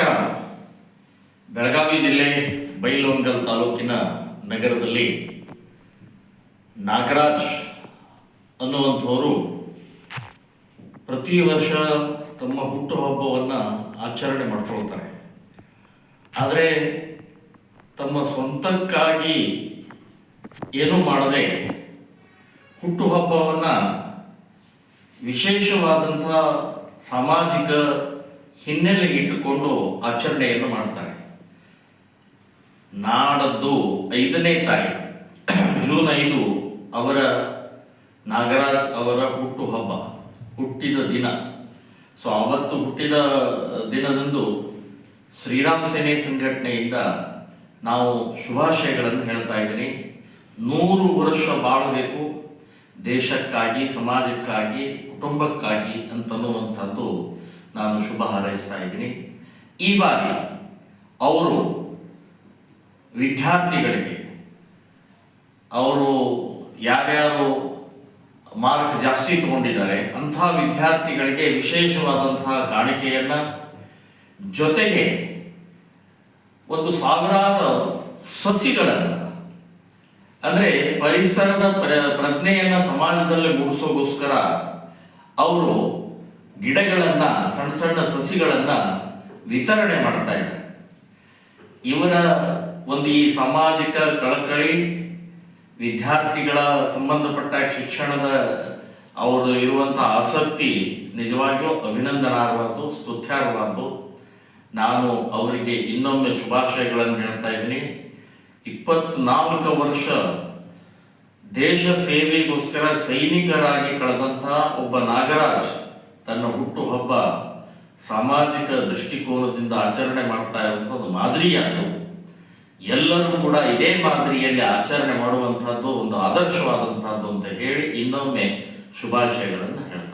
ನಮಸ್ಕಾರ. ಬೆಳಗಾವಿ ಜಿಲ್ಲೆ ಬೈಲಹೊಂಗಲ್ ತಾಲೂಕಿನ ನಗರದಲ್ಲಿ ನಾಗರಾಜ್ ಅನ್ನುವಂಥವರು ಪ್ರತಿ ವರ್ಷ ತಮ್ಮ ಹುಟ್ಟುಹಬ್ಬವನ್ನು ಆಚರಣೆ ಮಾಡ್ಕೊಳ್ತಾರೆ. ಆದರೆ ತಮ್ಮ ಸ್ವಂತಕ್ಕಾಗಿ ಏನೂ ಮಾಡದೆ ಹುಟ್ಟುಹಬ್ಬವನ್ನು ವಿಶೇಷವಾದಂಥ ಸಾಮಾಜಿಕ ಹಿನ್ನೆಲೆ ಇಟ್ಟುಕೊಂಡು ಆಚರಣೆಯನ್ನು ಮಾಡ್ತಾರೆ. ನಾಡದ್ದು ಐದನೇ ತಾರೀಕು, ಜೂನ್ ಐದು, ಅವರ ನಾಗರಾಜ್, ಅವರ ಹುಟ್ಟು ಹಬ್ಬ, ಹುಟ್ಟಿದ ದಿನ. ಸೊ, ಅವತ್ತು ಹುಟ್ಟಿದ ದಿನದಂದು ಶ್ರೀರಾಮ್ ಸೇನೆ ಸಂಘಟನೆಯಿಂದ ನಾವು ಶುಭಾಶಯಗಳನ್ನು ಹೇಳ್ತಾ ಇದ್ದೀನಿ. ನೂರು ವರ್ಷ ಬಾಳಬೇಕು ದೇಶಕ್ಕಾಗಿ, ಸಮಾಜಕ್ಕಾಗಿ, ಕುಟುಂಬಕ್ಕಾಗಿ ಅಂತನ್ನುವಂಥದ್ದು ನಾನು ಶುಭ ಹಾರೈಸ್ತಾ ಇದ್ದೀನಿ. ಈ ಬಾರಿ ಅವರು ವಿದ್ಯಾರ್ಥಿಗಳಿಗೆ, ಅವರು ಯಾರ್ಯಾರು ಮಾರ್ಕ್ ಜಾಸ್ತಿ ತಗೊಂಡಿದ್ದಾರೆ, ಅಂಥ ವಿದ್ಯಾರ್ಥಿಗಳಿಗೆ ವಿಶೇಷವಾದಂತಹ ಕಾಣಿಕೆಯನ್ನು ಜೊತೆಗೆ ಒಂದು ಸಾವಿರಾರು ಸಸಿಗಳನ್ನು, ಅಂದರೆ ಪರಿಸರದ ಪ್ರಜ್ಞೆಯನ್ನು ಸಮಾಜದಲ್ಲಿ ಮೂಡಿಸೋಗೋಸ್ಕರ ಅವರು ಗಿಡಗಳನ್ನ, ಸಣ್ಣ ಸಣ್ಣ ಸಸಿಗಳನ್ನು ವಿತರಣೆ ಮಾಡ್ತಾ ಇವರ ಒಂದು ಈ ಸಾಮಾಜಿಕ ಕಳಕಳಿ, ವಿದ್ಯಾರ್ಥಿಗಳ ಸಂಬಂಧಪಟ್ಟ ಶಿಕ್ಷಣದ ಅವರು ಇರುವಂಥ ಆಸಕ್ತಿ ನಿಜವಾಗಿಯೂ ಅಭಿನಂದನಾರ್ಹದ್ದು ಸ್ತುತ್ಯಾರ್ಹದ್ದು ನಾನು ಅವರಿಗೆ ಇನ್ನೊಮ್ಮೆ ಶುಭಾಶಯಗಳನ್ನು ಹೇಳ್ತಾ ಇದ್ದೀನಿ. ಇಪ್ಪತ್ನಾಲ್ಕು ವರ್ಷ ದೇಶ ಸೇವೆಗೋಸ್ಕರ ಸೈನಿಕರಾಗಿ ಕಳೆದಂತಹ ಒಬ್ಬ ನಾಗರಾಜ್ ತನ್ನ ಹುಟ್ಟುಹಬ್ಬ ಸಾಮಾಜಿಕ ದೃಷ್ಟಿಕೋನದಿಂದ ಆಚರಣೆ ಮಾಡ್ತಾ ಇರುವಂಥ ಒಂದು ಎಲ್ಲರೂ ಕೂಡ ಇದೇ ಮಾದರಿಯಲ್ಲಿ ಆಚರಣೆ ಮಾಡುವಂಥದ್ದು ಒಂದು ಆದರ್ಶವಾದಂಥದ್ದು ಅಂತ ಹೇಳಿ ಇನ್ನೊಮ್ಮೆ ಶುಭಾಶಯಗಳನ್ನು ಹೇಳ್ತಾರೆ